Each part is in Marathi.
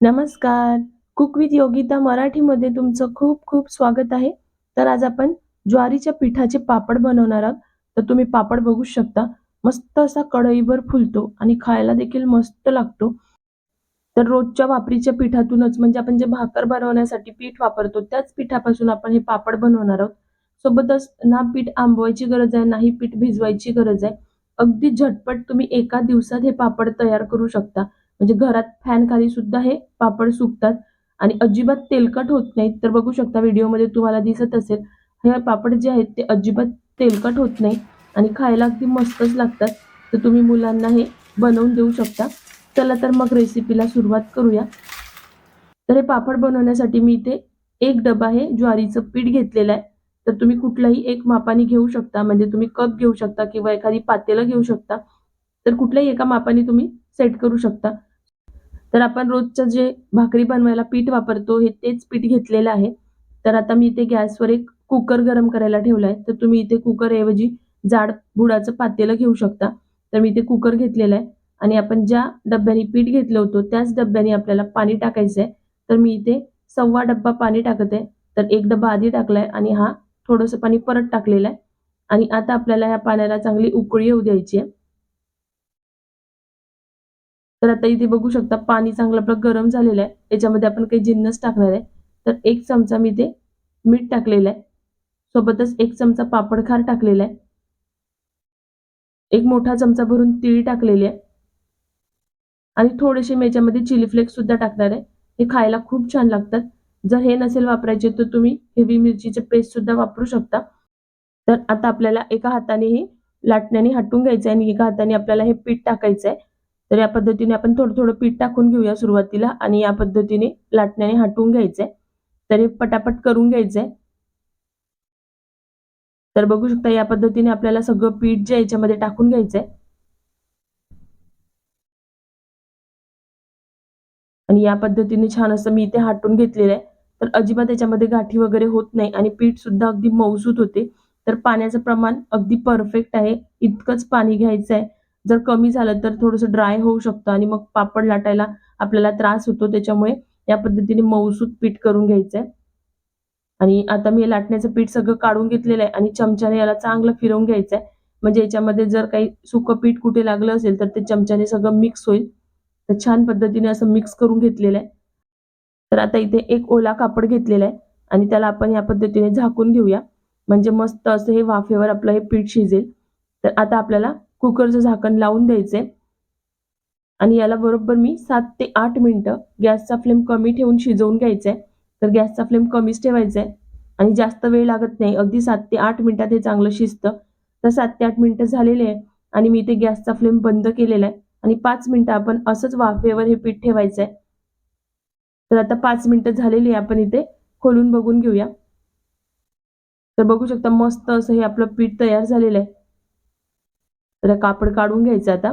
नमस्कार. कुक विथ योगिता मराठीमध्ये तुमचं खूप खूप स्वागत आहे. तर आज आपण ज्वारीच्या पिठाचे पापड बनवणार आहोत. तर तुम्ही पापड बघू शकता. मस्त असा कढईभर फुलतो आणि खायला देखील मस्त लागतो. तर रोजच्या वापरीच्या पिठातूनच म्हणजे आपण जे भाकर बनवण्यासाठी पीठ वापरतो त्याच पिठापासून आपण हे पापड बनवणार आहोत. सोबतच ना पीठ आंबवायची गरज आहे नाही पीठ भिजवायची गरज आहे. अगदी झटपट तुम्ही एका दिवसात हे पापड तयार करू शकता. म्हणजे घरात फॅन खाली सुद्धा हे पापड सुकतात. आणि अजिबात तेलकट होत नाहीत. तर बघू शकता व्हिडिओमध्ये तुम्हाला दिसत असेल हे पापड जे आहेत ते अजिबात तेलकट होत नाही आणि खायला अगदी मस्तच लागतात. तर तुम्ही मुलांना हे बनवून देऊ शकता. चला तर मग रेसिपीला सुरुवात करूया. तर हे पापड बनवण्यासाठी मी इथे एक डबा हे ज्वारीचं पीठ घेतलेलं आहे. तर तुम्ही कुठलाही एक मापाने घेऊ शकता. म्हणजे तुम्ही कप घेऊ शकता किंवा एखादी पातेलं घेऊ शकता. तर कुठल्याही एका मापाने तुम्ही सेट करू शकता. तर आपण रोजचं जे भाकरी बनवायला पीठ वापरतो हे तेच पीठ घेतलेलं आहे. तर आता मी इथे गॅसवर एक कुकर गरम करायला ठेवला आहे तर तुम्ही इथे कुकरऐवजी जाड बुडाचं पातेलं घेऊ शकता. तर मी इथे कुकर घेतलेलं आहे. आणि आपण ज्या डब्याने पीठ घेतलं होतं त्याच डब्याने आपल्याला पाणी टाकायचं आहे तर मी इथे सव्वा डब्बा पाणी टाकत आहे. तर एक डब्बा आधी टाकलाय आणि हा थोडंसं पाणी परत टाकलेलं आहे. आणि आता आपल्याला ह्या पाण्याला चांगली उकळी येऊ द्यायची आहे. तर आता इथे बघू शकता पाणी चांगलं आपलं गरम झालेलं आहे. याच्यामध्ये आपण काही जिन्नस टाकणार आहे. तर एक चमचा मी ते मीठ टाकलेलं आहे. सोबतच एक चमचा पापडखार टाकलेला आहे. एक मोठा चमचा भरून तीळ टाकलेली आहे. आणि थोडेसे मी याच्यामध्ये चिली फ्लेक्स सुद्धा टाकणार आहे. हे खायला खूप छान लागतात. जर हे नसेल वापरायचे तर तुम्ही हेवी मिरचीचे पेस्ट सुद्धा वापरू शकता. तर आता आपल्याला एका हाताने हे लाटण्याने हटून घ्यायचं आहे आणि एका हाताने आपल्याला हे पीठ टाकायचं आहे. तर या पद्धतीने आपण थोडं थोडं पीठ टाकून घेऊया सुरुवातीला आणि या पद्धतीने लाटण्याने हटवून घ्यायचंय. तर हे पटापट करून घ्यायचंय. तर बघू शकता या पद्धतीने आपल्याला सगळं पीठ जे याच्यामध्ये टाकून घ्यायचंय. आणि या पद्धतीने छान असं मी इथे हाटून घेतलेलं आहे. तर अजिबात याच्यामध्ये गाठी वगैरे होत नाही आणि पीठ सुद्धा अगदी मौजूद होते. तर पाण्याचं प्रमाण अगदी परफेक्ट आहे. इतकंच पाणी घ्यायचं आहे जर कमी झालं तर थोडंसं ड्राय होऊ शकतं आणि मग पापड लाटायला आपल्याला त्रास होतो. त्याच्यामुळे या पद्धतीने मऊसूत पीठ करून घ्यायचं आहे आणि आता मी लाटण्याचं पीठ सगळं काढून घेतलेलं आहे आणि चमच्याने याला चांगलं फिरवून घ्यायचं आहे म्हणजे याच्यामध्ये जर काही सुकं पीठ कुठे लागलं असेल तर ते चमच्याने सगळं मिक्स होईल. तर छान पद्धतीने असं मिक्स करून घेतलेलं आहे. तर आता इथे एक ओला कापड घेतलेला आहे आणि त्याला आपण या पद्धतीने झाकून घेऊया. म्हणजे मस्त असं हे वाफेवर आपलं हे पीठ शिजेल. तर आता आपल्याला कुकरचं झाकण लावून द्यायचे. आणि याला बरोबर मी सात ते आठ मिनटं गॅसचा फ्लेम कमी ठेवून शिजवून घ्यायचंय तर गॅसचा फ्लेम कमीच ठेवायचा. आहे आणि जास्त वेळ लागत नाही. अगदी सात ते आठ मिनिटात हे चांगलं शिजतं. तर सात ते आठ मिनिटं झालेले आहे. आणि मी इथे गॅसचा फ्लेम बंद केलेला आहे. आणि पाच मिनिटं आपण असंच वाफेवर हे पीठ ठेवायचं आहे तर आता पाच मिनिटं झालेली आहे. आपण इथे खोलून बघून घेऊया. तर बघू शकता मस्त असं हे आपलं पीठ तयार झालेलं आहे. तर कापड काढून घ्यायचं आता.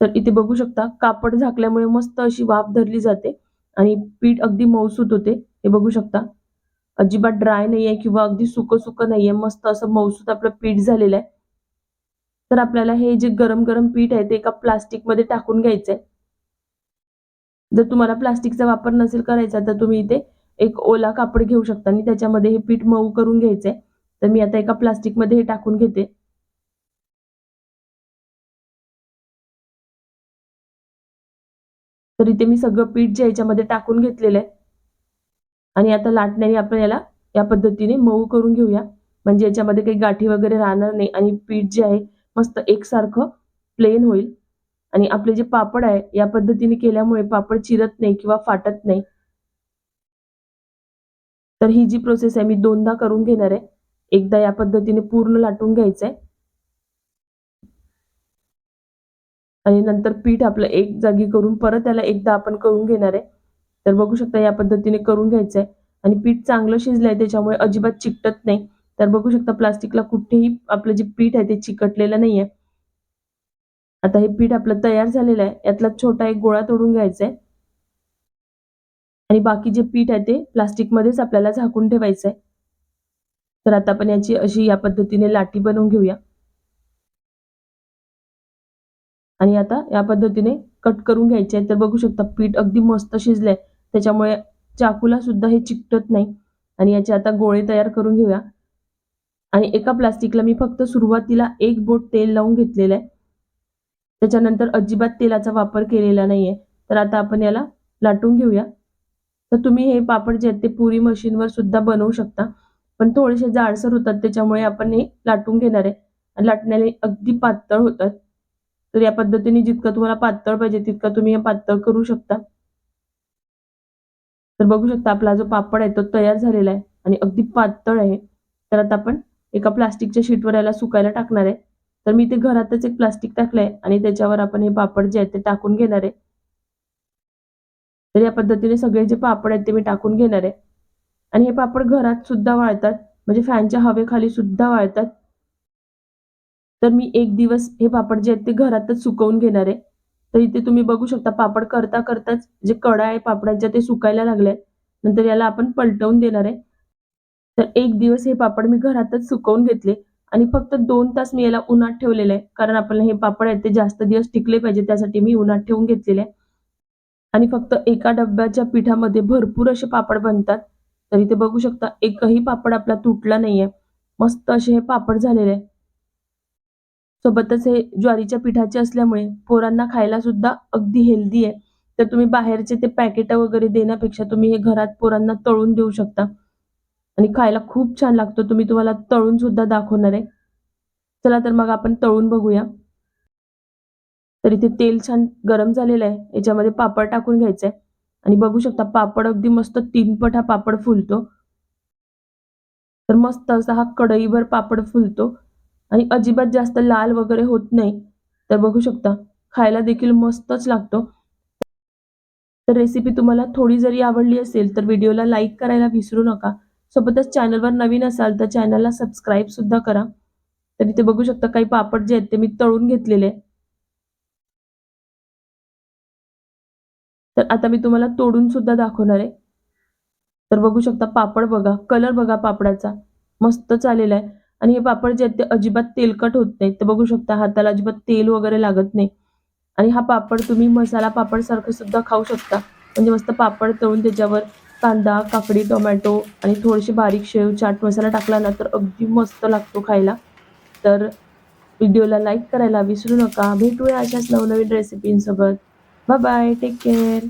तर इथे बघू शकता कापड झाकल्यामुळे मस्त अशी वाफ धरली जाते आणि पीठ अगदी मौसूत होते. हे बघू शकता. अजिबात ड्राय नाही आहे किंवा अगदी सुकं सुकं नाहीये. मस्त असं मौसूत आपलं पीठ झालेलं आहे. तर आपल्याला हे जे गरम गरम पीठ आहे ते एका प्लास्टिकमध्ये टाकून घ्यायचंय. जर तुम्हाला प्लास्टिकचा वापर नसेल करायचा तर तुम्ही इथे एक ओला कापड घेऊ शकता आणि त्याच्यामध्ये हे पीठ मऊ करून घ्यायचंय. तर मी आता एका प्लास्टिकमध्ये हे टाकून घेते. तर इथे मी सगळं पीठ जे याच्यामध्ये टाकून घेतलेलं आहे. आणि आता लाटण्याने आपण याला या पद्धतीने मऊ करून घेऊया. म्हणजे याच्यामध्ये काही गाठी वगैरे राहणार नाही आणि पीठ जे आहे मस्त एकसारखं प्लेन होईल. आणि आपले जे पापड आहे या पद्धतीने केल्यामुळे पापड चिरत नाही किंवा फाटत नाही. तर ही जी प्रोसेस आहे मी दोनदा करून घेणार आहे. एकदा या पद्धतीने पूर्ण लाटून घ्यायचं आहे आणि नंतर पीठ आपलं एक जागी करून परत त्याला एकदा आपण करून घेणार आहे. तर बघू शकता या पद्धतीने करून घ्यायचंय. आणि पीठ चांगलं शिजलंय त्याच्यामुळे अजिबात चिकटत नाही. तर बघू शकता प्लास्टिकला कुठेही आपलं जे पीठ आहे ते चिकटलेलं नाहीये. आता हे पीठ आपलं तयार झालेलं आहे. यातला छोटा एक गोळा तोडून घ्यायचा आहे आणि बाकी जे पीठ आहे ते प्लास्टिकमध्येच आपल्याला झाकून ठेवायचं आहे तर आता आपण याची अशी या पद्धतीने लाटी बनवून घेऊया. आणि आता या पद्धतीने कट करून घ्यायचे आहे तर बघू शकता पीठ अगदी मस्त शिजलंय. त्याच्यामुळे चाकूला सुद्धा हे चिकटत नाही. आणि याचे आता गोळे तयार करून घेऊया. आणि एका प्लास्टिकला मी फक्त सुरुवातीला एक बोट तेल लावून घेतलेलं आहे. त्याच्यानंतर अजिबात तेलाचा वापर केलेला नाहीये. तर आता आपण याला लाटून घेऊया. तर तुम्ही हे पापड जे आहेत ते पुरी मशीनवर सुद्धा बनवू शकता. पण थोडेसे जाडसर होतात त्याच्यामुळे आपण हे लाटून घेणार आहे. लाटण्याने अगदी पातळ होतात. तर या पद्धतीने जितकं तुम्हाला पातळ पाहिजे तितकं तुम्ही हे पातळ करू शकता. तर बघू शकता आपला जो पापड आहे तो तयार झालेला आहे आणि अगदी पातळ आहे. तर आता आपण एका प्लास्टिकच्या शीटवर याला सुकायला टाकणार आहे. तर मी ते घरातच एक प्लास्टिक टाकलंय आणि त्याच्यावर आपण हे पापड जे आहे ते टाकून घेणार आहे. तर या पद्धतीने सगळे जे पापड आहेत ते मी टाकून घेणार आहे. आणि हे पापड घरात सुद्धा वाळतात म्हणजे फॅनच्या हवेखाली सुद्धा वाळतात. तर मी एक दिवस हे पापड जे आहेत ते घरातच सुकवून घेणार आहे. तर इथे तुम्ही बघू शकता पापड करता करताच जे कडा आहे पापडांच्या ते सुकायला लागले नंतर याला आपण पलटवून देणार आहे. तर एक दिवस हे पापड मी घरातच सुकवून घेतले आणि फक्त दोन तास मी याला उन्हात ठेवलेलं आहे. कारण आपल्याला हे पापड आहेत ते जास्त दिवस टिकले पाहिजे त्यासाठी मी उन्हात ठेवून घेतलेले आहे. आणि फक्त एका डब्याच्या पिठामध्ये भरपूर असे पापड बनतात. तर इथे बघू शकता एकही पापड आपला तुटला नाहीये. मस्त असे हे पापड झालेले आहे. सोबतच हे ज्वारीच्या पिठाचे असल्यामुळे पोरांना खायला सुद्धा अगदी हेल्दी आहे. तर तुम्ही बाहेरचे ते पॅकेट वगैरे देण्यापेक्षा तुम्ही हे घरात पोरांना तळून देऊ शकता. आणि खायला खूप छान लागतो. तुम्ही तुम्हाला तळून सुद्धा दाखवणार आहे. चला तर मग आपण तळून बघूया. तर इथे तेल छान गरम झालेलं आहे. याच्यामध्ये पापड टाकून घ्यायचंय. आणि बघू शकता पापड अगदी मस्त तीन पट हा पापड फुलतो. तर मस्त असा हा कढईभर पापड फुलतो. आणि अजिबात जास्त लाल वगैरे होत नाही. तर बघू शकता खायला देखील मस्तच लागतो. तर रेसिपी तुम्हाला थोडी जरी आवडली असेल तर व्हिडिओला लाईक करायला विसरू नका. सोबतच चॅनलवर नवीन असाल तर चॅनलला सबस्क्राईब सुद्धा करा. तर इथे बघू शकता काही पापड जे आहेत ते मी तळून घेतलेले तर आता मी तुम्हाला तोडून सुद्धा दाखवणार आहे. तर बघू शकता पापड बघा कलर बघा पापडाचा. मस्त चालेला आहे. आणि हे पापड जे आहेत ते अजिबात तेलकट होत नाहीत. ते बघू शकता हाताला अजिबात तेल वगैरे लागत नाही. आणि हा पापड तुम्ही मसाला पापड सारखं सुद्धा खाऊ शकता. म्हणजे मस्त पापड तळून त्याच्यावर कांदा काकडी टोमॅटो आणि थोडीशी बारीक शेव चाट मसाला टाकला ना तर अगदी मस्त लागतो खायला. तर व्हिडिओला लाईक करायला विसरू नका. भेटूया अशाच नवनवीन रेसिपींसोबत बाय बाय टेक केअर